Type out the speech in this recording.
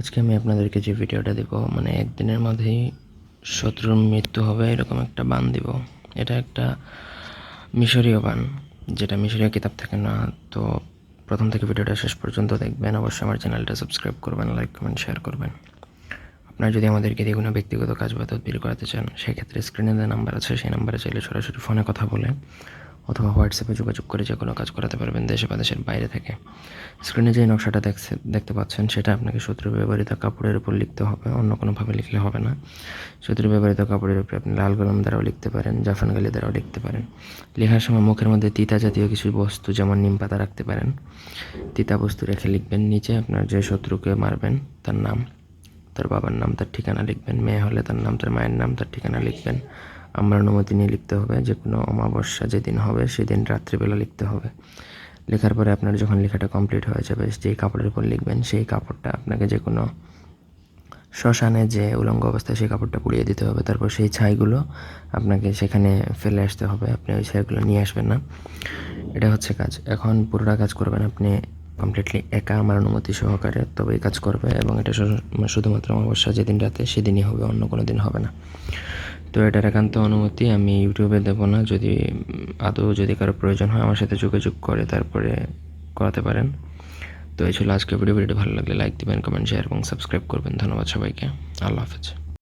আজকে আমি আপনাদেরকে যে ভিডিওটা দেব মানে একদিনের মধ্যেই শত্রুর মৃত্যু হবে, এরকম একটা বান দিব। এটা একটা মিশরীয় বান, যেটা মিশরীয় কিতাব থেকে না। তো প্রথম থেকে ভিডিওটা শেষ পর্যন্ত দেখবেন। অবশ্যই আমার চ্যানেলটা সাবস্ক্রাইব করবেন, লাইক কমেন্ট, শেয়ার করবেন। আপনারা যদি আমাদেরকে দিয়ে কোনো ব্যক্তিগত কাজ বা তদবির করাতে চান, সেক্ষেত্রে স্ক্রিনে যে নাম্বার আছে, সেই নাম্বারে চাইলে সরাসরি ফোনে কথা বলে অথবা হোয়াটসঅ্যাপে যোগাযোগ করে যে কোনো কাজ করাতে পারবেন দেশে বা দেশের বাইরে থেকে। স্ক্রিনে যে নকশাটা দেখছে দেখতে পাচ্ছেন, সেটা আপনাকে শত্রুর ব্যবহৃত কাপড়ের উপর লিখতে হবে, অন্য কোনোভাবে লিখলে হবে না। শত্রুর ব্যবহৃত কাপড়ের উপরে আপনি লাল কলম দ্বারাও লিখতে পারেন জাফান গালি দ্বারাও লিখতে পারেন। লেখার সময় মুখের মধ্যে তিতা জাতীয় কিছু বস্তু, যেমন নিম পাতা, রাখতে পারেন। তিতা বস্তু রেখে লিখবেন, নিচে আপনার যে শত্রুকে মারবেন, তার নাম, তার বাবার নাম, তার ঠিকানা লিখবেন, মেয়ে হলে তার নাম, তার মায়ের নাম, তার ঠিকানা লিখবেন। আমার অনুমতি নিয়ে লিখতে হবে যে কোনো অমাবস্যা যেদিন হবে সেদিন রাত্রিবেলা লিখতে হবে। লেখার পরে আপনার যখন লেখাটা কমপ্লিট হয়ে যাবে, যেই কাপড়ের উপর লিখবেন, সেই কাপড়টা আপনাকে যে কোনো শ্মশানে যে উলঙ্গ অবস্থায় সেই কাপড়টা পুড়িয়ে দিতে হবে। তারপর সেই ছাইগুলো আপনাকে সেখানে ফেলে আসতে হবে, আপনি ওই ছাইগুলো নিয়ে আসবেন না। এটা হচ্ছে কাজ। এখন পুরোটা কাজ করবেন আপনি কমপ্লিটলি একা আমার অনুমতি সহকারে, তবেই কাজ করবে এবং এটা শুধুমাত্র অমাবস্যা যেদিন রাতে সেদিনই হবে, অন্য কোনো দিন হবে না। তো এটার একান্ত অনুমতি আমি ইউটিউবে দেবো না। যদি, আদৌ যদি কারও প্রয়োজন হয় আমার সাথে যোগাযোগ করে, তারপরে করাতে পারেন। তো এই ছিল আজকে ভিডিও। ভিডিওটি ভালো লাগলে লাইক দেবেন কমেন্ট শেয়ার এবং সাবস্ক্রাইব করবেন। ধন্যবাদ সবাইকে। আল্লাহ হাফেজ।